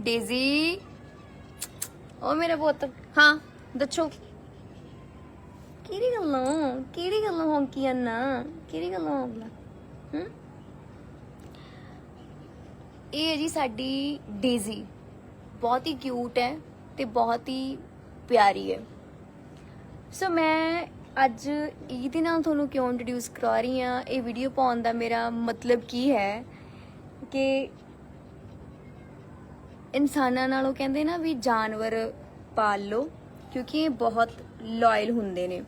Daisy. ਓ ਮੇਰਾ ਪੁੱਤ, ਹਾਂ, ਦੱਸੋ। ਕਿਹੜੀ ਗੱਲਾਂ? ਕਿਹੜੀ ਗੱਲਾਂ ਹੌਂਕੀਆਂ ਨਾ ਕਿਹੜੀ ਗੱਲਾਂ ਹੌਂਕਲਾ ਹੂੰ? ਇਹ ਹੈ ਜੀ ਸਾਡੀ ਡੇਜ਼ੀ। ਬਹੁਤ ਹੀ ਕਿਊਟ ਹੈ ਤੇ ਬਹੁਤ ਹੀ ਪਿਆਰੀ ਹੈ। ਸੋ ਮੈਂ ਅੱਜ ਇਹਦੇ ਨਾਲ ਤੁਹਾਨੂੰ ਕਿਉਂ ਇੰਟਰੋਡਿਊਸ ਕਰਾ ਰਹੀ ਹਾਂ? ਇਹ ਵੀਡੀਓ ਪਾਉਣ ਦਾ ਮੇਰਾ ਮਤਲਬ ਕੀ ਹੈ ਕਿ ਇਨਸਾਨਾਂ ਨਾਲੋਂ ਕਹਿੰਦੇ ਨਾ ਵੀ ਜਾਨਵਰ ਪਾਲ ਲਓ, ਕਿਉਂਕਿ ਇਹ ਬਹੁਤ ਲਾਇਲ ਹੁੰਦੇ ਨੇ।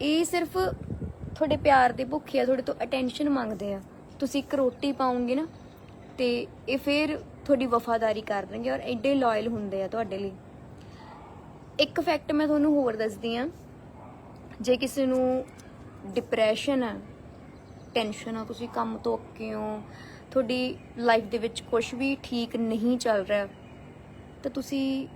ਇਹ ਸਿਰਫ ਤੁਹਾਡੇ ਪਿਆਰ ਦੇ ਭੁੱਖੇ ਆ, ਤੁਹਾਡੇ ਤੋਂ ਅਟੈਂਸ਼ਨ ਮੰਗਦੇ ਆ। ਤੁਸੀਂ ਇੱਕ ਰੋਟੀ ਪਾਉਂਗੇ ਨਾ, ਤੇ ਇਹ ਫਿਰ ਤੁਹਾਡੀ ਵਫਾਦਾਰੀ ਕਰਨਗੇ ਔਰ ਐਡੇ ਲਾਇਲ ਹੁੰਦੇ ਆ ਤੁਹਾਡੇ ਲਈ। ਇੱਕ ਫੈਕਟ ਮੈਂ ਤੁਹਾਨੂੰ ਹੋਰ ਦੱਸਦੀ ਆ ਜੇ ਕਿਸੇ ਨੂੰ ਡਿਪਰੈਸ਼ਨ ਆ ਟੈਨਸ਼ਨ ਆ, ਤੁਸੀਂ ਕੰਮ ਤੋਂ ਅੱਕੇ ਹੋ ਤੁਹਾਡੀ ਲਾਈਫ ਦੇ ਵਿੱਚ ਕੁਝ ਵੀ ਠੀਕ ਨਹੀਂ ਚੱਲ ਰਿਹਾ, ਤਾਂ ਤੁਸੀਂ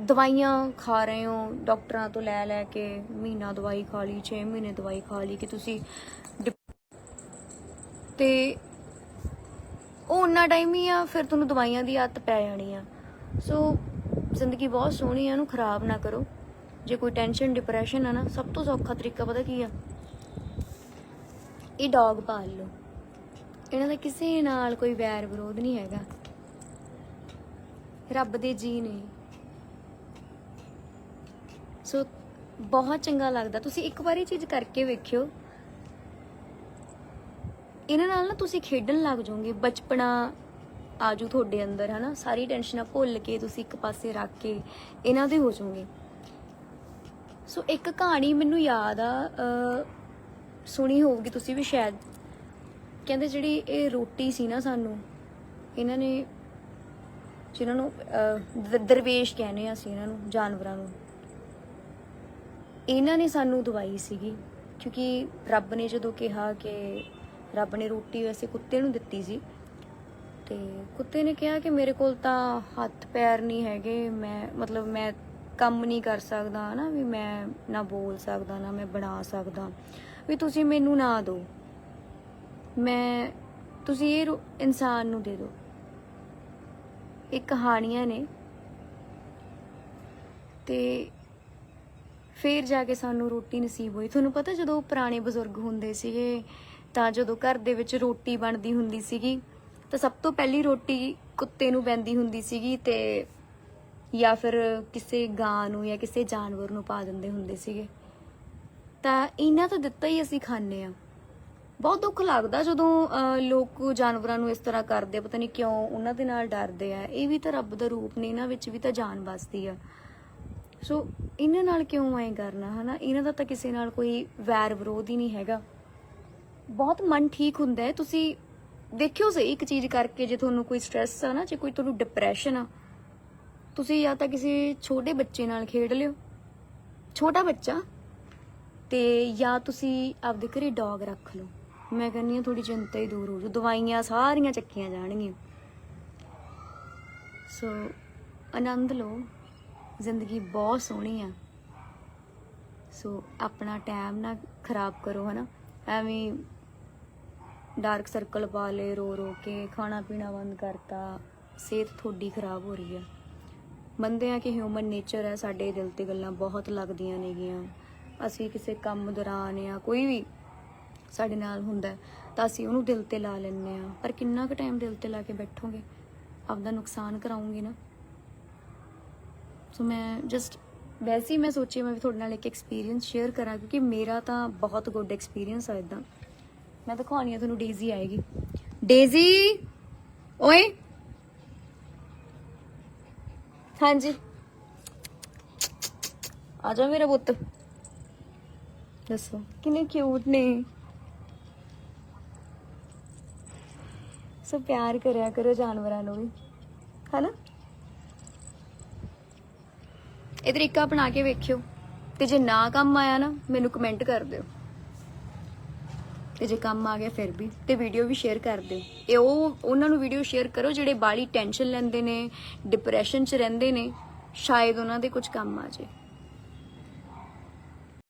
ਦਵਾਈਆਂ ਖਾ ਰਹੇ ਹੋ, ਡਾਕਟਰਾਂ ਤੋਂ ਲੈ ਲੈ ਕੇ ਮਹੀਨਾ ਦਵਾਈ ਖਾ ਲਈ 6 ਮਹੀਨੇ ਦਵਾਈ ਖਾ ਲਈ ਕਿ ਤੁਸੀਂ ਡਿਪ- ਤੇ ਉਹ ਉਨਾ ਟਾਈਮ ਹੀ ਆ, ਫਿਰ ਤੁਹਾਨੂੰ ਦਵਾਈਆਂ ਦੀ ਆਦਤ ਪੈ ਜਾਣੀ ਆ। ਸੋ ਜ਼ਿੰਦਗੀ ਬਹੁਤ ਸੋਹਣੀ ਆ ਉਹਨੂੰ ਖਰਾਬ ਨਾ ਕਰੋ। ਜੇ ਕੋਈ ਟੈਨਸ਼ਨ ਡਿਪਰੈਸ਼ਨ ਆ ਨਾ, ਸਭ ਤੋਂ ਸੌਖਾ ਤਰੀਕਾ ਪਤਾ ਕੀ ਆ? ਇਹ ਡੌਗ ਪਾਲ ਲਓ। ਇਹਨਾਂ ਦਾ ਕਿਸੇ ਨਾਲ ਕੋਈ ਵੈਰ ਵਿਰੋਧ ਨਹੀਂ ਹੈਗਾ। ਰੱਬ ਦੇ ਜੀ ਨੇ। ਸੋ ਬਹੁਤ ਚੰਗਾ ਲੱਗਦਾ। ਤੁਸੀਂ ਇੱਕ ਵਾਰੀ ਚੀਜ਼ ਕਰਕੇ ਵੇਖਿਓ। ਇਹਨਾਂ ਨਾਲ ਨਾ ਤੁਸੀਂ ਖੇਡਣ ਲੱਗ ਜਾਓਗੇ। ਬਚਪਨਾ ਆਜੂ ਤੁਹਾਡੇ ਅੰਦਰ, ਹਨਾ? ਸਾਰੀ ਟੈਨਸ਼ਨਾਂ ਭੁੱਲ ਕੇ ਤੁਸੀਂ ਇੱਕ ਪਾਸੇ ਰੱਖ ਕੇ ਇਹਨਾਂ ਦੇ ਹੋ ਜਾਓਗੇ। ਸੋ ਇੱਕ ਕਹਾਣੀ ਮੈਨੂੰ ਯਾਦ ਆ ਸੁਣੀ ਹੋਊਗੀ ਤੁਸੀਂ ਵੀ ਸ਼ਾਇਦ। ਕਹਿੰਦੇ ਜਿਹੜੀ ਇਹ ਰੋਟੀ ਸੀ ਨਾ ਸਾਨੂੰ ਇਹਨਾਂ ਨੇ ਜਿਨ੍ਹਾਂ ਨੂੰ ਅਹ, ਦ- ਦਰਵੇਸ਼ ਕਹਿੰਦੇ ਆ ਅਸੀਂ ਇਹਨਾਂ ਨੂੰ ਜਾਨਵਰਾਂ ਨੂੰ। ਇਹਨਾਂ ਨੇ ਸਾਨੂੰ ਦਵਾਈ ਸੀਗੀ ਕਿਉਂਕਿ ਰੱਬ ਨੇ ਜਦੋਂ ਕਿਹਾ ਕਿ ਰੱਬ ਨੇ ਰੋਟੀ ਵੈਸੇ ਕੁੱਤੇ ਨੂੰ ਦਿੱਤੀ ਸੀ ਤੇ ਕੁੱਤੇ ਨੇ ਕਿਹਾ ਕਿ ਮੇਰੇ ਕੋਲ ਤਾਂ ਹੱਥ ਪੈਰ ਨਹੀਂ ਹੈਗੇ ਮੈਂ ਮਤਲਬ ਮੈਂ ਕੰਮ ਨਹੀਂ ਕਰ ਸਕਦਾ ਨਾ ਵੀ ਮੈਂ ਨਾ ਬੋਲ ਸਕਦਾ ਨਾ ਮੈਂ ਬਣਾ ਸਕਦਾ। ਵੀ ਤੁਸੀਂ ਮੈਨੂੰ ਨਾ ਦਿਓ। ਮੈਂ, ਤੁਸੀਂ ਇਹ ਰੋ- ਇਨਸਾਨ ਨੂੰ ਦੇ ਦਿਓ। ਇਹ ਕਹਾਣੀਆਂ ਨੇ। ਤੇ ਫੇਰ ਜਾ ਕੇ ਸਾਨੂੰ ਰੋਟੀ ਨਸੀਬ ਹੋਈ। ਤੁਹਾਨੂੰ ਪਤਾ ਜਦੋਂ ਪੁਰਾਣੇ ਬਜ਼ੁਰਗ ਹੁੰਦੇ ਸੀਗੇ, ਤਾਂ ਜਦੋਂ ਘਰ ਦੇ ਵਿੱਚ ਰੋਟੀ ਬਣਦੀ ਹੁੰਦੀ ਸੀਗੀ, ਤਾਂ ਸਭ ਤੋਂ ਪਹਿਲੀ ਰੋਟੀ ਕੁੱਤੇ ਨੂੰ ਪੈਂਦੀ ਹੁੰਦੀ ਸੀਗੀ ਤੇ ਜਾਂ ਫਿਰ ਕਿਸੇ ਗਾਂ ਨੂੰ ਜਾਂ ਕਿਸੇ ਜਾਨਵਰ ਨੂੰ ਪਾ ਦਿੰਦੇ ਹੁੰਦੇ ਸੀਗੇ। ਤਾਂ ਇਹਨਾਂ ਤੋਂ ਦਿੱਤਾ ਹੀ ਅਸੀਂ ਖਾਂਦੇ ਆ ਬਹੁਤ ਦੁੱਖ ਲੱਗਦਾ ਜਦੋਂ ਲੋਕ ਜਾਨਵਰਾਂ ਨੂੰ ਇਸ ਤਰ੍ਹਾਂ ਕਰਦੇ ਆ, ਪਤਾ ਨਹੀਂ ਕਿਉਂ ਉਹਨਾਂ ਦੇ ਨਾਲ ਡਰਦੇ ਆ। ਇਹ ਵੀ ਤਾਂ ਰੱਬ ਦਾ ਰੂਪ ਨੇ ਇਹਨਾਂ ਵਿੱਚ ਵੀ ਤਾਂ ਜਾਨ ਵਸਦੀ ਆ। ਸੋ ਇਹਨਾਂ ਨਾਲ ਕਿਉਂ ਐਂ ਕਰਨਾ ਹਨਾ? ਇਹਨਾਂ ਦਾ ਤਾਂ ਕਿਸੇ ਨਾਲ ਕੋਈ ਵੈਰ ਵਿਰੋਧ ਹੀ ਨਹੀਂ ਹੈਗਾ। ਬਹੁਤ ਮਨ ਠੀਕ ਹੁੰਦਾ ਹੈ। ਤੁਸੀਂ ਦੇਖਿਓ ਸਹੀ ਇੱਕ ਚੀਜ਼ ਕਰਕੇ ਜੇ ਤੁਹਾਨੂੰ ਕੋਈ ਸਟ੍ਰੈਸ ਆ ਨਾ ਜੇ ਕੋਈ ਤੁਹਾਨੂੰ ਡਿਪਰੈਸ਼ਨ ਆ ਤੁਸੀਂ ਜਾਂ ਤਾਂ ਕਿਸੇ ਛੋਟੇ ਬੱਚੇ ਨਾਲ ਖੇਡ ਲਿਓ। ਛੋਟਾ ਬੱਚਾ ਤੇ ਜਾਂ ਤੁਸੀਂ ਆਪਦੇ ਘਰੇ ਡੌਗ ਰੱਖ ਲਓ। ਮੈਂ ਕਹਿੰਨੀ ਆ ਥੋੜੀ ਚਿੰਤਾ ਹੀ ਦੂਰ ਹੋ ਜੂ ਦਵਾਈਆਂ ਸਾਰੀਆਂ ਚੱਕੀਆਂ ਜਾਣਗੀਆਂ। ਸੋ ਆਨੰਦ ਲਓ। ਜ਼ਿੰਦਗੀ ਬਹੁਤ ਸੋਹਣੀ ਆ। ਸੋ ਆਪਣਾ ਟਾਈਮ ਨਾ ਖਰਾਬ ਕਰੋ, ਹਨਾ। ਐਵੇਂ ਡਾਰਕ ਸਰਕਲ ਪਾ ਲਏ, ਰੋ ਰੋ ਕੇ, ਖਾਣਾ ਪੀਣਾ ਬੰਦ ਕਰਤਾ। ਸਿਹਤ ਤੁਹਾਡੀ ਖਰਾਬ ਹੋ ਰਹੀ ਆ। ਮੰਨਦੇ ਆ ਕਿ ਹਿਊਮਨ ਨੇਚਰ ਹੈ ਸਾਡੇ ਦਿਲ ਤੇ ਗੱਲਾਂ ਬਹੁਤ ਲੱਗਦੀਆਂ ਨੇਗੀਆਂ। ਅਸੀਂ ਕਿਸੇ ਕੰਮ ਦੌਰਾਨ ਜਾਂ ਕੋਈ ਵੀ ਸਾਡੇ ਨਾਲ ਹੁੰਦਾ ਤਾਂ ਅਸੀਂ ਉਹਨੂੰ ਦਿਲ ਤੇ ਲਾ ਲੈਂਦੇ ਆ ਪਰ ਕਿੰਨਾ ਕੁ ਟਾਈਮ ਦਿਲ ਤੇ ਲਾ ਕੇ ਬੈਠੋਗੇ? ਆਪਦਾ ਨੁਕਸਾਨ ਕਰਾਉਂਗੇ ਨਾ। ਸੋ ਮੈਂ ਜਸਟ ਵੈਸੇ ਹੀ ਮੈਂ ਸੋਚੀ ਮੈਂ ਵੀ ਤੁਹਾਡੇ ਨਾਲ ਇੱਕ ਐਕਸਪੀਰੀਅੰਸ ਸ਼ੇਅਰ ਕਰਾਂ, ਕਿਉਂਕਿ ਮੇਰਾ ਤਾਂ ਬਹੁਤ ਗੁੱਡ ਐਕਸਪੀਰੀਅੰਸ ਆ ਇਦਾਂ ਮੈਂ ਦਿਖਾਉਣੀ ਆ ਤੁਹਾਨੂੰ ਡੇਜ਼ੀ ਆਏਗੀ। ਡੇਜ਼ੀ ਓਏ! ਹਾਂਜੀ। ਆ ਜਾ ਮੇਰਾ ਪੁੱਤ। ਦੱਸੋ, ਕਿੰਨੇ ਕਿਊਟ ਨੇ। ਸੋ ਪਿਆਰ ਕਰਿਆ ਕਰੋ ਜਾਨਵਰਾਂ ਨੂੰ ਵੀ। ਹਨਾ? ਇਹ ਤਰੀਕਾ ਅਪਣਾ ਕੇ ਵੇਖਿਓ। ਤੇ ਜੇ ਨਾ ਕੰਮ ਆਇਆ ਨਾ, ਮੈਨੂੰ ਕਮੈਂਟ ਕਰ ਦਿਓ। ਤੇ ਜੇ ਕੰਮ ਆ ਗਿਆ ਫਿਰ ਵੀ। ਤੇ ਵੀਡੀਓ ਵੀ ਸ਼ੇਅਰ ਕਰ ਦਿਓ। ਇਹ ਉਹ, ਉਹਨਾਂ ਨੂੰ ਵੀਡੀਓ ਸ਼ੇਅਰ ਕਰੋ ਜਿਹੜੇ ਬਾਲੀ ਟੈਨਸ਼ਨ ਲੈਂਦੇ ਨੇ ਡਿਪਰੈਸ਼ਨ 'ਚ ਰਹਿੰਦੇ ਨੇ। ਸ਼ਾਇਦ ਉਹਨਾਂ ਦੇ ਕੁਝ ਕੰਮ ਆ ਜਾਏ